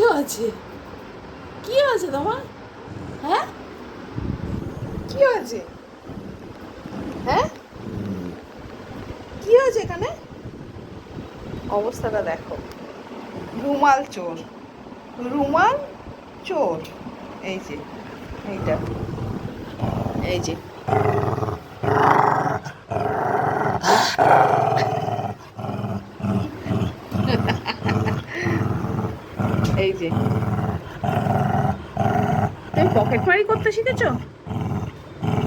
কি আছে। কি আছে তোমার? হ্যাঁ? কি হয়েছে হ্যাঁ? কি হয়েছে এখানে? অবস্থাটা দেখো। রুমাল চোর। রুমাল চোর। এই যে, এইটা। এই যে এই যে তুমি পকেট মারি করতে শিখেছো?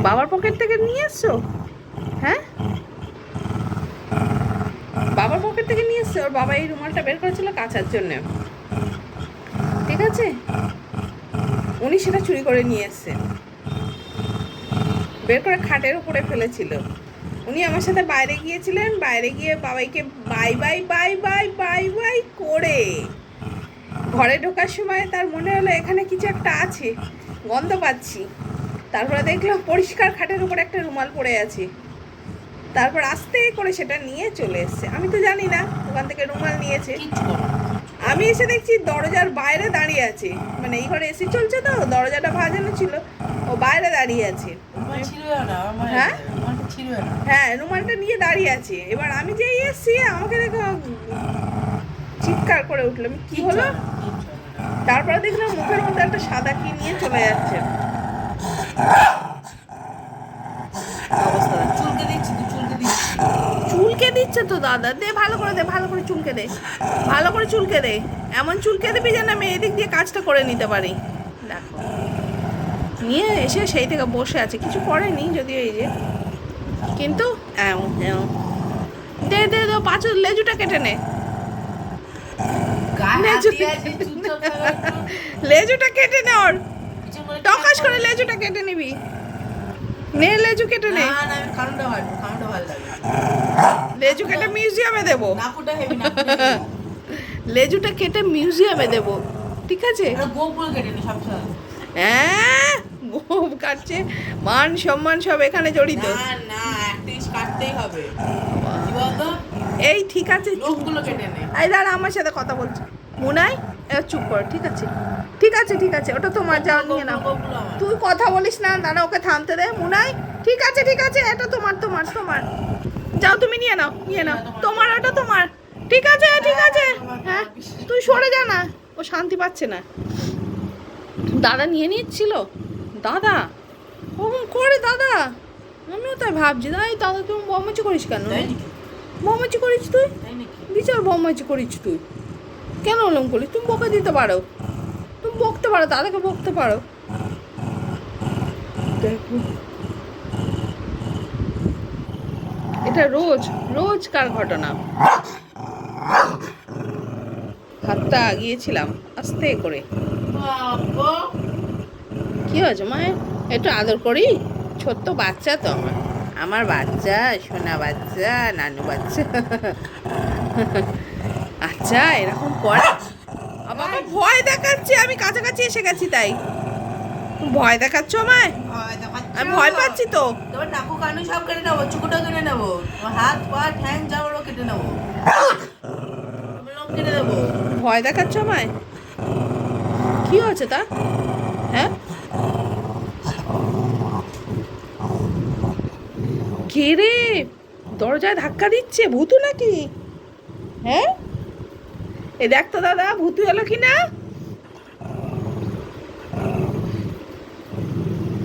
বাবার পকেট থেকে নিয়ে এসছো? হ্যাঁ? বাবার পকেট থেকে নিয়ে এসছে? ওর বাবা এই রুমালটা বের করেছিল কাচার জন্য। ঠিক আছে? উনি সেটা চুরি করে নিয়ে এসছেন বের করে খাটের উপরে ফেলেছিল। উনি আমার সাথে বাইরে গিয়েছিলেন। বাইরে গিয়ে বাবাইকে bye bye bye bye bye bye করে ঘরে ঢোকার সময় তার মনে হলো এখানে কিছু একটা আছে গন্ধ পাচ্ছি। তারপরে দেখলাম পরিষ্কার খাটের উপরে একটা রুমাল পড়ে আছে। তারপর আস্তে করে সেটা নিয়ে চলে এসছে। আমি তো জানি না ওখান থেকে রুমাল নিয়েছে। আমি এসে দেখছি দরজার বাইরে দাঁড়িয়ে আছে। মানে এই ঘরে এসি চলছে তো দরজাটা ভাজানো ছিল। ও বাইরে দাঁড়িয়ে আছে। হ্যাঁ? হ্যাঁ রুমালটা নিয়ে দাঁড়িয়ে আছে। এবার আমি যেই এসছি আমাকে দেখো করে উঠল। কি হলো? তারপরে দেখলাম মুখের মধ্যে একটা সাদা কি নিয়ে চলে যাচ্ছে। চুলকে দিচ্ছি চুলকে দিচ্ছি। চুলকে দিচ্ছে তো দাদা। দে ভালো করে দে ভালো করে চুলকে দে। ভালো করে চুলকে দে। এমন চুলকে দিবি যেন আমি এদিক দিয়ে কাজটা করে নিতে পারি। দেখো। নিয়ে এসে সেই থেকে বসে আছে। কিছু করেনি যদিও এই যে। কিন্তু। দে দে দে পাঁচ লেজুটা কেটে নে গায়ে হাত লেজু দিয়ে আছি, চুপচাপ থাকো একটু। লেজুটা কেটে নে ওর। পিছন করে লেজুটা কেটে নিবি। নে লেজু কেটে নে। লেজু কেটে মিউজিয়ামে দেবো। লেজুটা কেটে মিউজিয়ামে দেবো। ঠিক আছে? হ্যাঁ গোপ কাটছে। মান সম্মান সব এখানে জড়িত। না না কাটতেই হবে। এই ঠিক আছে। লোকগুলো কেটে নে। এই দাঁড়া আমার সাথে কথা বলছে। মুনাই চুপ কর ঠিক আছে? ঠিক আছে ঠিক আছে ওটা তোমার যাও নিয়ে নাও। তুই কথা বলিস না দাঁড়া ওকে থামতে দে। মুনাই ঠিক আছে ঠিক আছে এটা তোমার তোমার তোমার। যাও তুমি নিয়ে নাও নিয়ে নাও। তোমার ওটা তোমার। ঠিক আছে ঠিক আছে। হ্যাঁ তুই সরে যা না ও শান্তি পাচ্ছে না। দাদা নিয়ে নিচ্ছিল? দাদা? ওরকম করে দাদা? আমিও তাই ভাবছি। তাই দাদা তুমি বমাচি করিস কেন? বমাচি করিস তুই? বিচার বমাচি করিস তুই। কেন ওরকম করিস তুমি বকে দিতে পারো। তুমি বকতে পারো দাদাকে বকতে পারো। দেখো। এটা রোজ রোজকার ঘটনা? হাতটা আগিয়েছিলাম আস্তে করে। কি হয়েছে মায়ের একটু আদর করি? ছোট্ট বাচ্চা তো আমার। আমার বাচ্চা সোনা বাচ্চা নানু বাচ্চা। আচ্ছা এরকম করে। আমার ভয় দেখাচ্ছে আমি কাছাকাছি এসে গেছি তাই। ভয় দেখাচ্ছ আমায়? ভয় আমি ভয় পাচ্ছি তো। তোমার নাকু কানু সব কেটে নেব চুকুটা কেটে নেব হাত পা ঠ্যাং যাওয়ারও কেটে নেব। কেটে দেবো। ভয় দেখাচ্ছ আমায়? কি হয়েছে তা? হ্যাঁ? কে রে? দরজায় ধাক্কা দিচ্ছে ভূতু নাকি? হ্যাঁ? এ দেখ তো দাদা, ভূতু এলো কি না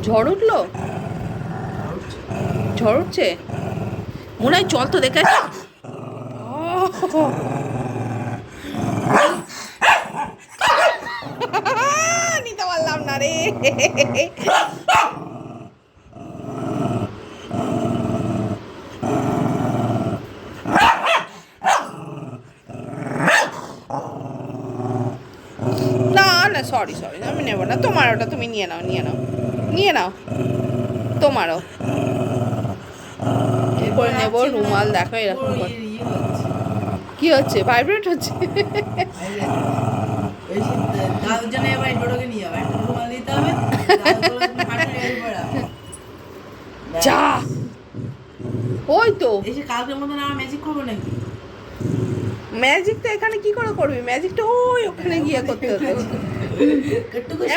ঝড় উঠল? ঝড় উঠছে? মনে হয় চল তো দেখে নিতে পারলাম না রে। না সরি সরি আমি নেব না। তোমার ওটা তুমি নিয়ে নাও নিয়ে নাও। নিয়ে নাও। তোমারও। এরপরে নেব রুমাল দেখো এরকম করে। ইয়ে-। কি হচ্ছে? ভাইব্রেট হচ্ছে? যে হবে ওই তো। ম্যাজিক করব নাকি? ম্যাজিক তো এখানে কি করে করবি? ম্যাজিকটা ওই ওখানে গিয়ে করতে হতো একটু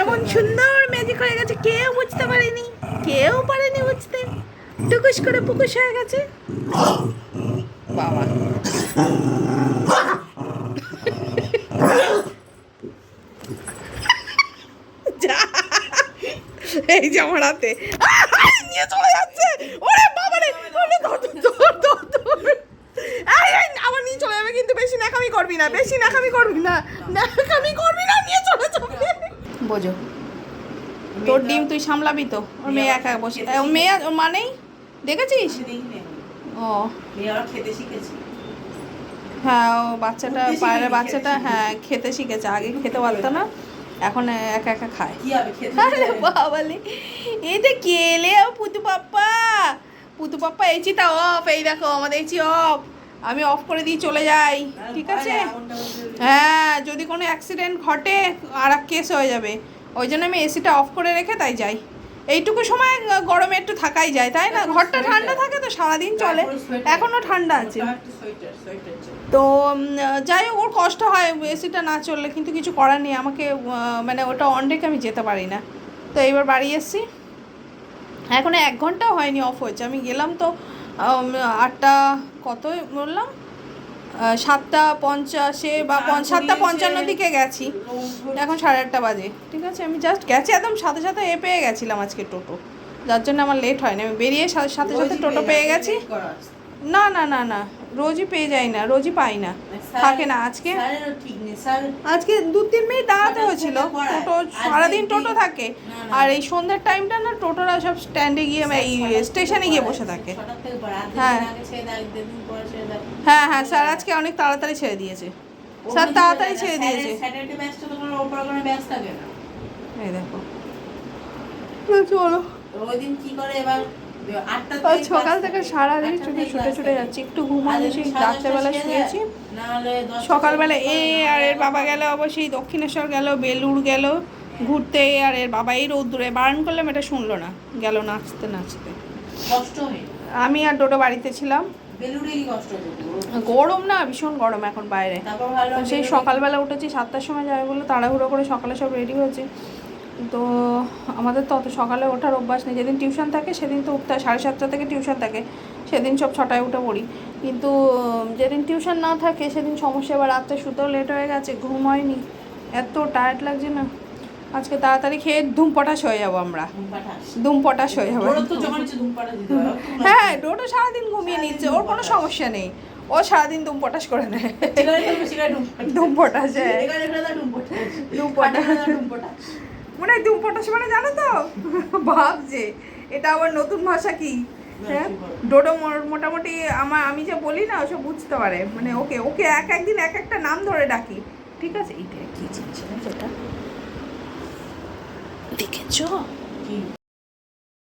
এমন সুন্দর ম্যাজিক হয়ে গেছে কেউ বুঝতে পারেনি কেউ পারেনি বুঝতে। টুকুস করে পুকুস হয়ে গেছে। এই যে আমার হাতে। নিয়ে চলে যাচ্ছে। ওরে বাবা রে। ওরে ধর ধর ধর এই, এই, নিয়ে চলে যাবে কিন্তু বেশি নাকামি করবি না বেশি নাকামি করবি না। নাকামি করবি না নিয়ে চলে বোঝো। তোর ডিম তুই সামলাবি তো? ওর মেয়ে একা বসে ও মেয়ে ওর মানেই দেখেছিস? ও। খেতে শিখেছে। হ্যাঁ ও বাচ্চাটা পায়ের বাচ্চাটা হ্যাঁ খেতে শিখেছে। আগে খেতে পারতো না এখন একা একা খায়। আরে বাবালে এই তো কেলে ও পুতু পাপ্পা পুতু পাপ্পা এচিটা অফ এই দেখো আমাদের এচি অফ। আমি অফ করে দিয়ে চলে যাই। ঠিক আছে? হ্যাঁ যদি কোনো অ্যাক্সিডেন্ট ঘটে আর এক কেস হয়ে যাবে। ওই জন্য আমি এসিটা অফ করে রেখে তাই যাই। এইটুকু সময় গরমে একটু থাকাই যায় তাই না? ঘরটা ঠান্ডা থাকে তো সারাদিন চলে। এখনও ঠান্ডা আছে। তো যাই হোক ওর কষ্ট হয় এসিটা না চললে কিন্তু কিছু করার নেই। আমাকে মানে ওটা অন রেখে আমি যেতে পারি না। তো এইবার বাড়ি এসছি। এখনও এক ঘন্টাও হয়নি অফ হয়েছে। আমি গেলাম তো আটটা কত বললাম? সাতটা পঞ্চাশে বা সাতটা পঞ্চান্ন দিকে গেছি। এখন সাড়ে আটটা বাজে। ঠিক আছে আমি জাস্ট গেছি একদম সাথে সাথে এ পেয়ে গেছিলাম আজকে টোটো। যার জন্য আমার লেট হয়নি। আমি বেরিয়ে সাথে সাথে টোটো পেয়ে গেছি। না না না না। রোজই পেয়ে যাই না রোজই পাই না। থাকে না। আজকে ঠিক স্যার আজকে দু তিন মিনিট দাঁড়াতে হয়েছিল। টোটো সারাদিন টোটো থাকে। আর এই সন্ধ্যার টাইমটা না টোটোরা সব স্ট্যান্ডে গিয়ে এই স্টেশনে গিয়ে বসে থাকে। হ্যাঁ। হ্যাঁ হ্যাঁ স্যার আজকে অনেক তাড়াতাড়ি ছেড়ে দিয়েছে। স্যার তাড়াতাড়ি ছেড়ে দিয়েছে। এই দেখো। চলো ওই দিন কি করে এবার সকাল থেকে সারাদিন ছুটে ছুটে ছুটে যাচ্ছি। একটু ঘুমানোছি রাত্রেবেলা শুয়েছি। সকালবেলা এ আর এর বাবা গেল অবশ্যই দক্ষিণেশ্বর গেল বেলুর গেল ঘুরতে আর এর বাবা এই রোদ্দুরে বারণ করলাম এটা শুনলো না গেল নাচতে নাচতে। আমি আর ডোডো বাড়িতে ছিলাম। গরম না ভীষণ গরম এখন বাইরে। সেই সকালবেলা উঠেছি সাতটার সময় যাবে বলে তাড়াহুড়ো করে সকালে সব রেডি হয়েছে। তো আমাদের তো অত সকালে ওঠার অভ্যাস নেই। যেদিন টিউশন থাকে সেদিন তো উঠতে হয়। সাড়ে সাতটা থেকে টিউশন থাকে। সেদিন সব ছটায় উঠে পড়ি। কিন্তু যেদিন টিউশন না থাকে সেদিন সমস্যা এবার রাত্রে শুতেও লেট হয়ে গেছে ঘুম হয়নি। এত টায়ার্ড লাগছে না। আজকে তাড়াতাড়ি খেয়ে ধুম পটাশ হয়ে যাব আমরা। ঘুম ধুম পটাশ হয়ে যাব। হয়। হ্যাঁ ডোটো সারাদিন ঘুমিয়ে নিচ্ছে। ওর কোনো সমস্যা নেই। ও সারাদিন ধুম পটাশ করে নেয়। ধুম পটাশ। হ্যাঁ। ধুম পটাশ। মনে হয় ধুম পটাশ মানে জানো তো? ভাব যে এটা আবার নতুন ভাষা কি? হ্যাঁ? ডোডো মোটামুটি আমার আমি যে বলি না ওসব বুঝতে পারে। মানে ওকে ওকে এক একদিন এক একটা নাম ধরে ডাকি। ঠিক আছে? এইটা কি জিনিস যেটা? দেখেছ? কি?